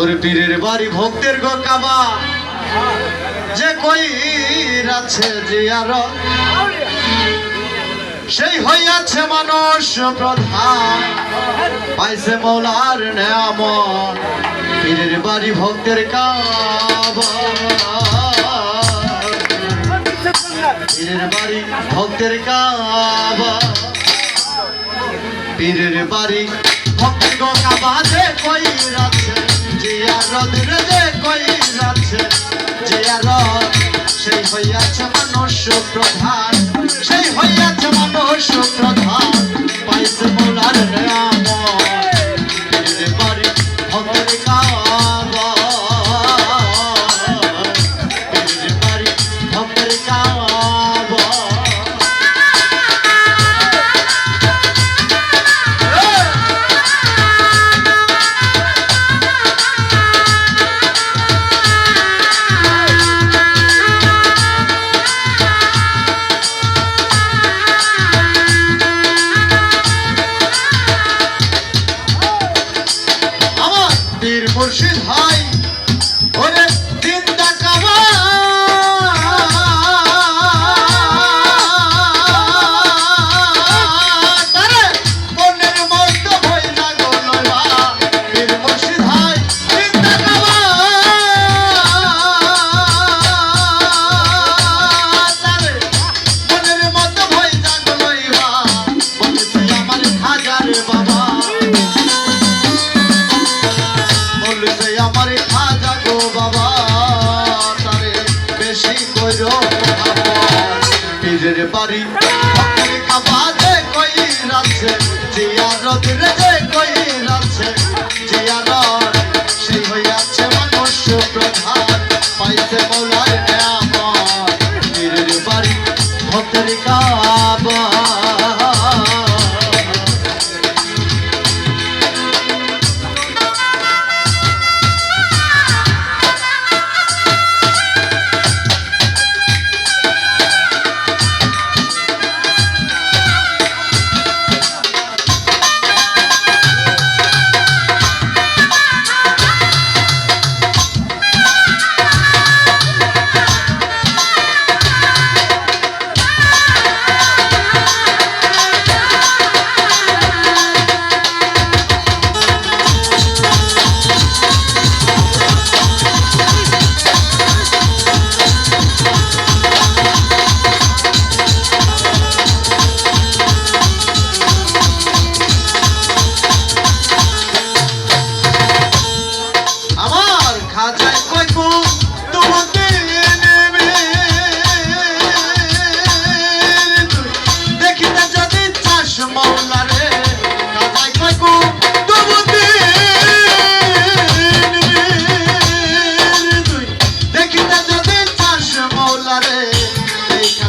ওর পীরের বাড়ি, ভক্তের গো কাবা। যে কই আছে আর, সেই হইয়াছে মানুষ প্রধান। পাইছে মৌলার নেয়ামত, পীরের বাড়ি, ভক্তের কাবা। বাড়ি, ভক্তের কাবা। পীরের বাড়ি ভক্তের কাবাদে কই রাছে জিয়া রোদ্রে যে কই রাছে জিয়া রদ, সেই হইয়াছে মানুষ প্রধান সেই হইয়াছে মানুষ প্রধান পাইছে পীরের বাড়ি। কাবাজে কই রাছে জিয়া রোদ্রে যে কই রাছে জিয়া রোদ সেই হইয়াছে প্রধান পাইছে মৌলার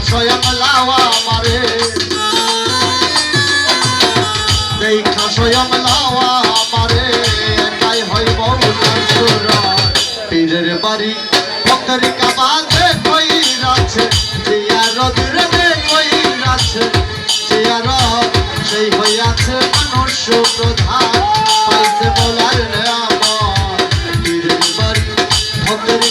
স্বয়ং লাওয়া মারে দেখা স্বয়ং লাওয়া আমারে একাই হইব সুর পীরের বাড়ি ভক্তের কাবাজে কই রাছে জিয়া রোদ্রে দে কই রাছে জিয়া রোদ সেই হইয়াছে মানুষ প্রধান পাইছে বলার নাম পীরের বাড়ি ভক্তের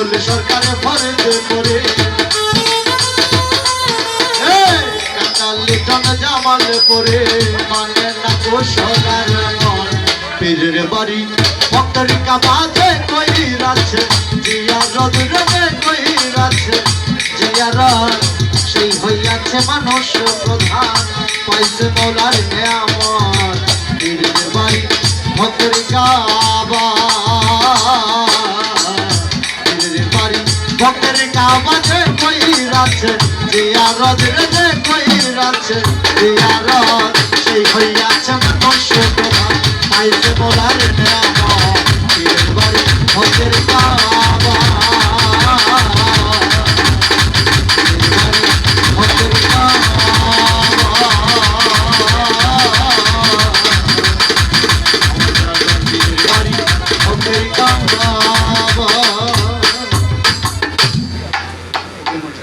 করলে সরকারে ফরেজে করে। জামালে পরে মানে না গো সদার মন পীরের বাড়ি ভক্তরি কাবাতে কই রাছে জিয়া রদ রবে কই রাছে জিয়া রদ, সেই হইয়াছে মানুষ প্রধান, পাইছে মৌলার নিয়ামত। পীরের বাড়ি ভক্তরি কাবা আমাকে কই রাখছে দিয়া রদ রে কই রাখছে দিয়া রদ